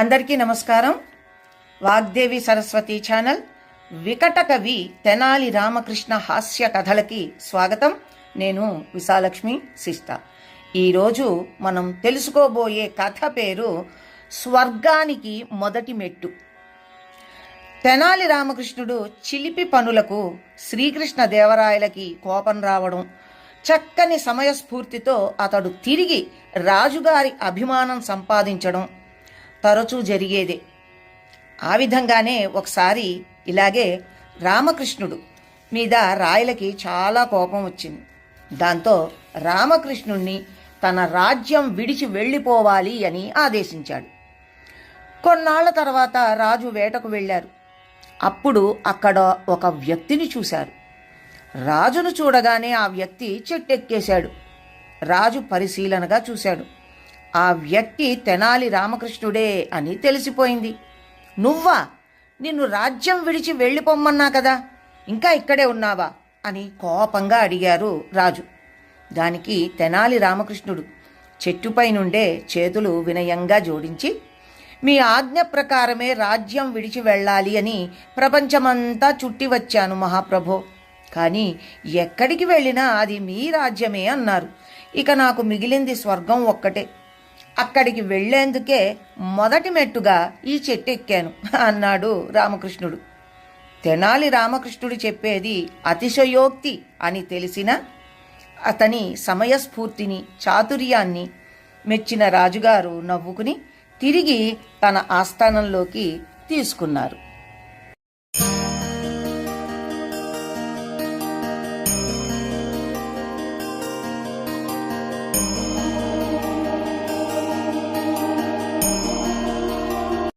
అందరికీ నమస్కారం. వాగ్దేవి సరస్వతి ఛానల్ వికట కవి తెనాలి రామకృష్ణ హాస్య కథలకి స్వాగతం. నేను విశాలక్ష్మి సిస్ట ఈరోజు మనం తెలుసుకోబోయే కథ పేరు స్వర్గానికి మొదటి మెట్టు. తెనాలి రామకృష్ణుడు చిలిపి పనులకు శ్రీకృష్ణ దేవరాయలకి కోపం రావడం చక్కని సమయస్ఫూర్తితో అతడు తిరిగి రాజుగారి అభిమానం సంపాదించడం తరచూ జరిగేదే. ఆ విధంగానే ఒకసారి ఇలాగే రామకృష్ణుడు మీద రాయలకి చాలా కోపం వచ్చింది. దాంతో రామకృష్ణుణ్ణి తన రాజ్యం విడిచి వెళ్ళిపోవాలి అని ఆదేశించాడు. కొన్నాళ్ళ తర్వాత రాజు వేటకు వెళ్ళారు. అప్పుడు అక్కడ ఒక వ్యక్తిని చూశారు. రాజును చూడగానే ఆ వ్యక్తి చెట్టెక్కేశాడు. రాజు పరిశీలనగా చూశాడు. ఆ వ్యక్తి తెనాలి రామకృష్ణుడే అని తెలిసిపోయింది. నువ్వా? నిన్ను రాజ్యం విడిచి వెళ్ళిపోమ్మన్నా కదా? ఇంకా ఇక్కడే ఉన్నావా? అని కోపంగా అడిగారు రాజు. దానికి తెనాలి రామకృష్ణుడు చెట్టుపై నుండే చేతులు వినయంగా జోడించి మీ ఆజ్ఞ ప్రకారమే రాజ్యం విడిచి వెళ్ళాలి అని ప్రపంచమంతా చుట్టి వచ్చాను మహాప్రభో. కానీ ఎక్కడికి వెళ్ళినా అది మీ రాజ్యమే అన్నారు. ఇక నాకు మిగిలింది స్వర్గం ఒక్కటే. అక్కడికి వెళ్ళేందుకే మొదటి మెట్టుగా ఈ చెట్టు ఎక్కాను అన్నాడు రామకృష్ణుడు. తెనాలి రామకృష్ణుడు చెప్పేది అతిశయోక్తి అని తెలిసిన అతని సమయస్ఫూర్తిని చాతుర్యాన్ని మెచ్చిన రాజుగారు నవ్వుకుని తిరిగి తన ఆస్థానంలోకి తీసుకున్నారు.